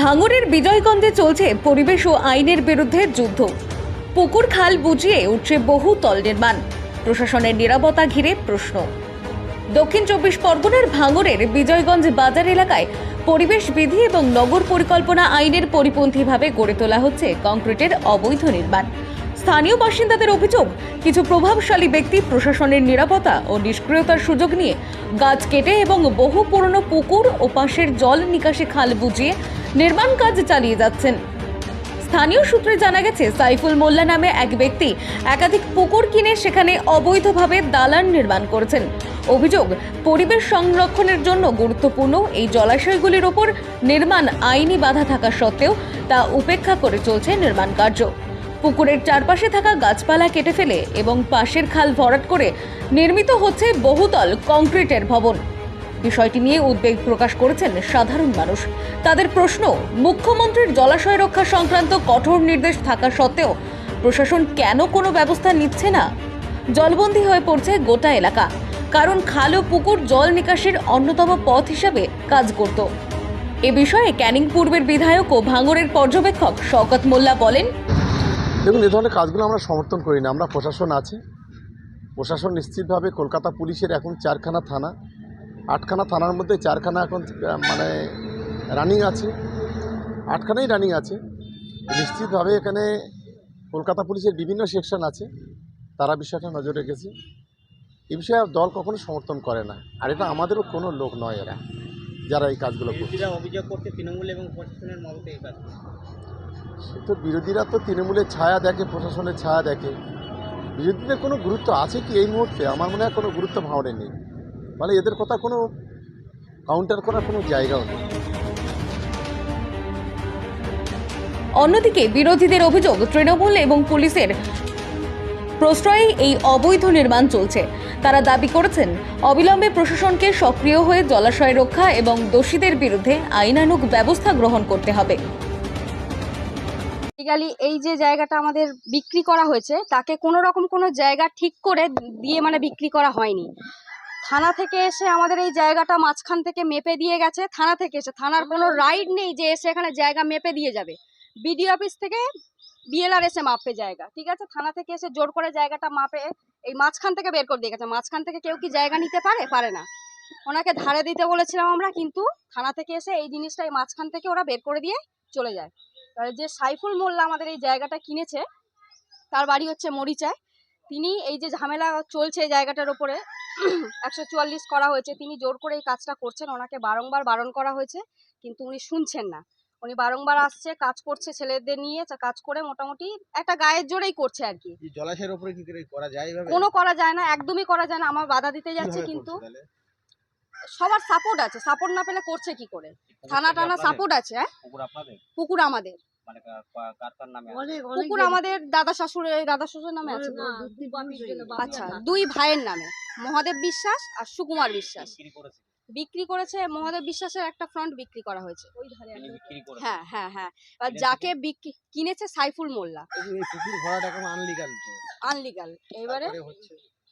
ভাঙড়ের বিজয়গঞ্জে চলছে পরিবেশ ও আইনের বিরুদ্ধে যুদ্ধ। পুকুর খাল বুঝিয়ে উঠছে বহু তল নির্মাণ। প্রশাসনের নিরাপত্তা ঘিরে প্রশ্ন। দক্ষিণ চব্বিশ পরগনার ভাঙরের বিজয়গঞ্জ বাজার এলাকায় পরিবেশ বিধি এবং নগর পরিকল্পনা আইনের পরিপন্থীভাবে গড়ে তোলা হচ্ছে কংক্রিটের অবৈধ নির্মাণ। স্থানীয় বাসিন্দাদের অভিযোগ, কিছু প্রভাবশালী ব্যক্তি প্রশাসনের নিরাপত্তা ও নিষ্ক্রিয়তার সুযোগ নিয়ে গাছ কেটে এবং বহু পুরনো পুকুর ও পাশের জল নিকাশি খাল বুঝিয়ে নির্মাণ কাজ চালিয়ে যাচ্ছেন। স্থানীয় সূত্রে জানা গেছে, সাইফুল মোল্লা নামে এক ব্যক্তি একাধিক পুকুর কিনে সেখানে অবৈধভাবে দালান নির্মাণ করেছেন। অভিযোগ, পরিবেশ সংরক্ষণের জন্য গুরুত্বপূর্ণ এই জলাশয়গুলির ওপর নির্মাণ আইনি বাধা থাকা সত্ত্বেও তা উপেক্ষা করে চলছে নির্মাণ কার্য। পুকুরের চারপাশে থাকা গাছপালা কেটে ফেলে এবং পাশের খাল ভরাট করে নির্মিত হচ্ছে বহুতল কংক্রিটের ভবন। বিষয়টি নিয়ে উদ্বেগ প্রকাশ করেছেন সাধারণ মানুষ। তাদের প্রশ্ন, মুখ্যমন্ত্রীর জলাশয় রক্ষা সংক্রান্ত কঠোর নির্দেশ থাকা সত্ত্বেও প্রশাসন কেন কোনো ব্যবস্থা নিচ্ছে না? জলবন্দী হয়ে পড়ছে গোটা এলাকা, কারণ খাল ও পুকুর জল নিকাশির অন্যতম পথ হিসাবে কাজ করত। এ বিষয়ে ক্যানিং পূর্বের বিধায়ক ও ভাঙড়ের পর্যবেক্ষক শওকত মোল্লা বলেন দেখুন, এ ধরনের কাজগুলো আমরা সমর্থন করি না। আমরা প্রশাসন আছে। প্রশাসন নিশ্চিতভাবে কলকাতা পুলিশের এখন চারখানা থানা। আটখানা থানার মধ্যে চারখানা এখন মানে রানিং আছে। আটখানাই রানিং আছে। নিশ্চিতভাবে এখানে কলকাতা পুলিশের বিভিন্ন সেকশন আছে। তারা বিষয়টা নজর রেখেছে। এই বিষয়ে দল কখনো সমর্থন করে না। আর এটা আমাদেরও কোনো লোক নয় এরা। যারা এই কাজগুলো করছে। অভিযোগ করছে তৃণমূল এবং প্রশাসনের এই কাজ সে তো বিরোধীরা তো তৃণমূলের ছায়া দেখে প্রশাসনের ছায়া দেখে। বিরোধীদের কোনো গুরুত্ব আছে কি এই মুহূর্তে? আমার মনে হয় কোনো গুরুত্ব ভাবনে নেই। মানে এদের কথা কোনো কাউন্টার করার কোনো জায়গাও নেই। অন্যদিকে বিরোধীদের অভিযোগ তৃণমূল এবং পুলিশের প্রশ্রয়ে এই অবৈধ নির্মাণ চলছে। তারা দাবি করেছেন, অবিলম্বে প্রশাসনকে সক্রিয় হয়ে জলাশয় রক্ষা এবং দোষীদের বিরুদ্ধে আইনানুগ ব্যবস্থা গ্রহণ করতে হবে। লিগালি এই যে জায়গাটা আমাদের বিক্রি করা হয়েছে, তাকে কোনো রকম কোনো জায়গা ঠিক করে দিয়ে মানে বিক্রি করা হয়নি। থানা থেকে এসে আমাদের এই জায়গাটা মাঝখান থেকে মেপে দিয়ে গেছে, থানা থেকে এসে। থানার কোনো রাইড নেই যে এসে এখানে জায়গা মেপে দিয়ে যাবে। বিডি অফিস থেকে বিএলআর এসে মাপে জায়গা, ঠিক আছে? থানা থেকে এসে জোর করে জায়গাটা মাপে এই মাঝখান থেকে বের করে দিয়ে গেছে। মাঝখান থেকে কেউ কি জায়গা নিতে পারে? পারে না। ওনাকে ধারে দিতে বলেছিলাম আমরা, কিন্তু থানা থেকে এসে এই জিনিসটা এই মাঝখান থেকে ওরা বের করে দিয়ে চলে যায়। এবারে যে সাইফুল মোল্লা আমাদের এই জায়গাটা কিনেছে, তার বাড়ি হচ্ছে মরিচায়। তিনি এই যে ঝামেলা চলছে জায়গাটার ওপরে, একশো চুয়াল্লিশ করা হয়েছে। তিনি জোর করে এই কাজটা করছেন। ওনাকে বারংবার বারণ করা হয়েছে, কিন্তু উনি শুনছেন না। উনি বারংবার আসছে কাজ করছে ছেলেদের নিয়ে কাজ করে মোটামুটি একটা গায়ের জোরেই করছে আর কি। জলাশয়ের উপরে কি করে করা যায় এইভাবে কোনো করা যায় না একদমই করা যায় না আমার বাধা দিতে যাচ্ছে কিন্তু সবার সাপোর্ট আছে সাপোর্ট না পেলে করছে কি করে? থানা টানা সাপোর্ট আছে হ্যাঁ? পুকুর আপনাদের? পুকুর আমাদের। মানে কা- কা- কার কার নামে আছে? পুকুর আমাদের দাদা দাদা শ্বশুরের নামে আছে। আচ্ছা দুই ভাইয়ের নামে মহাদেব বিশ্বাস আর সুকুমার বিশ্বাস। বিক্রি করেছে মহাদেব বিশ্বাসের একটা ফ্রন্ট বিক্রি করা হয়েছে। করেছে। হ্যাঁ হ্যাঁ হ্যাঁ। এবার যাকে বিক্রি কিনেছে সাইফুল মোল্লা। আনলিগাল আনলিগাল এবারে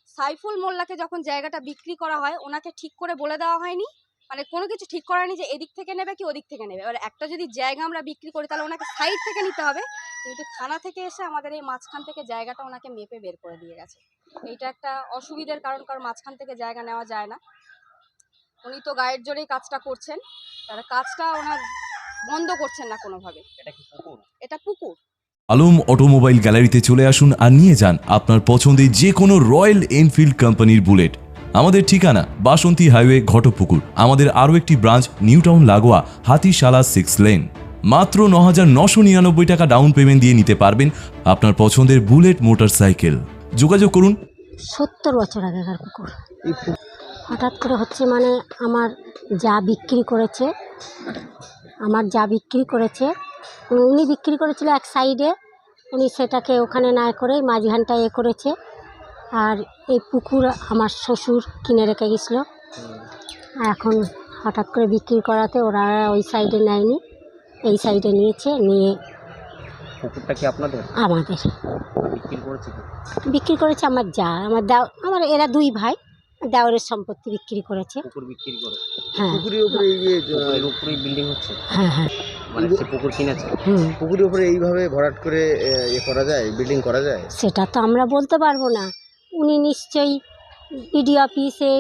সাইফুল মোল্লাকে যখন জায়গাটা বিক্রি করা হয় ওনাকে ঠিক করে বলে দেওয়া হয়নি। মানে কোনো কিছু ঠিক করা হয়নি যে এদিক থেকে নেবে কি ওদিক থেকে নেবে। এবার একটা যদি জায়গা আমরা বিক্রি করি তাহলে ওনাকে সাইড থেকে নিতে হবে। কিন্তু থানা থেকে এসে আমাদের এই মাঝখান থেকে জায়গাটা ওনাকে মেপে বের করে দিয়ে গেছে। এইটা একটা অসুবিধার কারণ কারণ মাঝখান থেকে জায়গা নেওয়া যায় না। উনি তো গায়ের জোরেই কাজটা করছেন তার কাজটা ওনার বন্ধ করছেন না কোনোভাবে। এটা পুকুর এটা আলম অটোমোবাইল গ্যালারিতে চলে আসুন আর নিয়ে যান আপনার পছন্দের যে কোনো রয়্যাল এনফিল্ড কোম্পানির বুলেট। আমাদের ঠিকানা বাসন্তী হাইওয়ে ঘটপুকুর। আমাদের আরও একটি ব্রাঞ্চ নিউ টাউন লাগোয়া হাতিশালা সিক্স লেন। মাত্র ন হাজার নশো নিরানব্বই টাকা ডাউন পেমেন্ট দিয়ে নিতে পারবেন আপনার পছন্দের বুলেট মোটরসাইকেল। যোগাযোগ করুন। সত্তর বছর আগেকার পুকুর হঠাৎ করে হচ্ছে মানে আমার যা বিক্রি করেছে আমার যা বিক্রি করেছে উনি বিক্রি করেছিল এক সাইডে উনি সেটাকে ওখানে না করে মাঝখানটা এ করেছে। আর এই পুকুর আমার শ্বশুর কিনে রেখে গেছিল। এখন হঠাৎ করে বিক্রি করাতে ওরা ওই সাইডে নেয়নি এই সাইডে নিয়েছে নিয়ে পুকুরটা কি আপনাদের? আমাদের। বিক্রি করেছে বিক্রি করেছে আমার যা আমার দাও আমার এরা দুই ভাই। দেওরের সম্পত্তি বিক্রি করেছে। পুকুর বিক্রি করে। হ্যাঁ। পুকুরের উপরে এই যে পুকুরের উপরেই বিল্ডিং হচ্ছে। হ্যাঁ হ্যাঁ। মানে সে পুকুর কিনেছে। পুকুরের উপরে এইভাবে ভরাট করে এ করা যায় বিল্ডিং করা যায়? সেটা তো আমরা বলতে পারব না। উনি নিশ্চয়ই বিডি অফিসে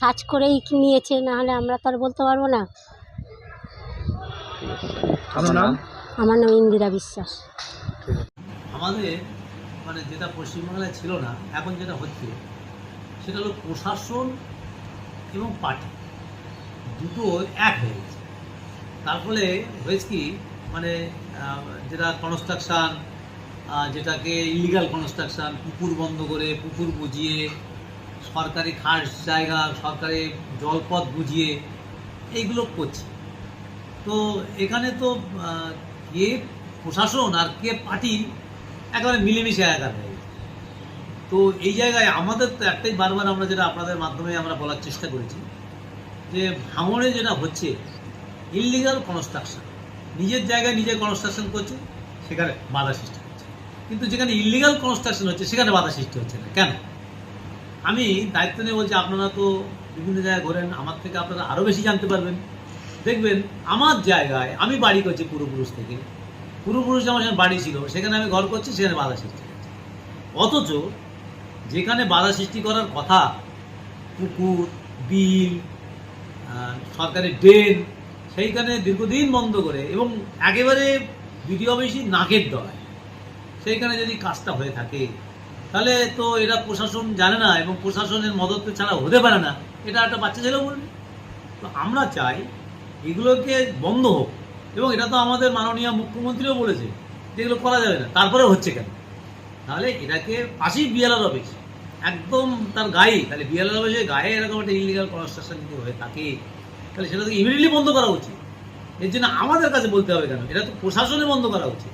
সার্চ করেই নিয়েছে নাহলে আমরা তো আর বলতে পারব না। নাম? আমার নাম ইন্দিরা বিশ্বাস। আমাদের মানে যেটা পশ্চিমবাংলায় ছিল না এখন যেটা হচ্ছে সেটা হলো প্রশাসন এবং পার্টি। দুটো এক হয়ে গেছে। তার ফলে হয়েছে কি মানে যেটা কনস্ট্রাকশান যেটাকে ইলিগাল কনস্ট্রাকশান, পুকুর বন্ধ করে পুকুর বুঝিয়ে, সরকারি খাস জায়গা, সরকারি জলপথ বুঝিয়ে এইগুলো করছে। তো এখানে তো কে প্রশাসন আর কে পার্টি একেবারে মিলেমিশে একাকার হয়ে তো এই জায়গায় আমাদের তো একটাই বারবার আমরা যেটা আপনাদের মাধ্যমে আমরা বলার চেষ্টা করেছি, যে ভাঙড়ে যেটা হচ্ছে ইললিগাল কনস্ট্রাকশন নিজের জায়গায় নিজে কনস্ট্রাকশন করছে, সেখানে বাধা সৃষ্টি হচ্ছে। কিন্তু যেখানে ইললিগাল কনস্ট্রাকশন হচ্ছে, সেখানে বাধা সৃষ্টি হচ্ছে না। কেন? আমি দায়িত্ব নিয়ে বলছি, আপনারা তো বিভিন্ন জায়গায় ঘোরেন, আমার থেকে আপনারা আরও বেশি জানতে পারবেন। দেখবেন, আমার জায়গায় আমি বাড়ি করছি পূর্বপুরুষ থেকে। পূর্বপুরুষ যেমন বাড়ি ছিল, সেখানে আমি ঘর করছি, সেখানে বাধা সৃষ্টি হচ্ছে। অথচ যেখানে বাধা সৃষ্টি করার কথা, পুকুর, বিল সরকারি ড্রেন, সেইখানে দীর্ঘদিন বন্ধ করে এবং একেবারে বিডিও বেশি নাকের দয় সেইখানে যদি কাজটা হয়ে থাকে, তাহলে তো এরা প্রশাসন জানে না এবং প্রশাসনের মদত ছাড়া হতে পারে না। এটা একটা বাচ্চা ছেলেও বলবে। তো আমরা চাই এগুলোকে বন্ধ হোক। এবং এটা তো আমাদের মাননীয় মুখ্যমন্ত্রীও বলেছে যে এগুলো করা যাবে না। তারপরে হচ্ছে কেন? তাহলে এটাকে পাশেই বিএলআর অফিস একদম তার গায়ে, তাহলে বিএলআর অফিসে গায়ে এরকম একটা ইলিগাল কনস্ট্রাকশন যদি হয়ে থাকে, তাহলে সেটা তো ইমিডিয়েটলি বন্ধ করা উচিত। এর জন্য আমাদের কাছে বলতে হবে কেন? এটা তো প্রশাসনে বন্ধ করা উচিত।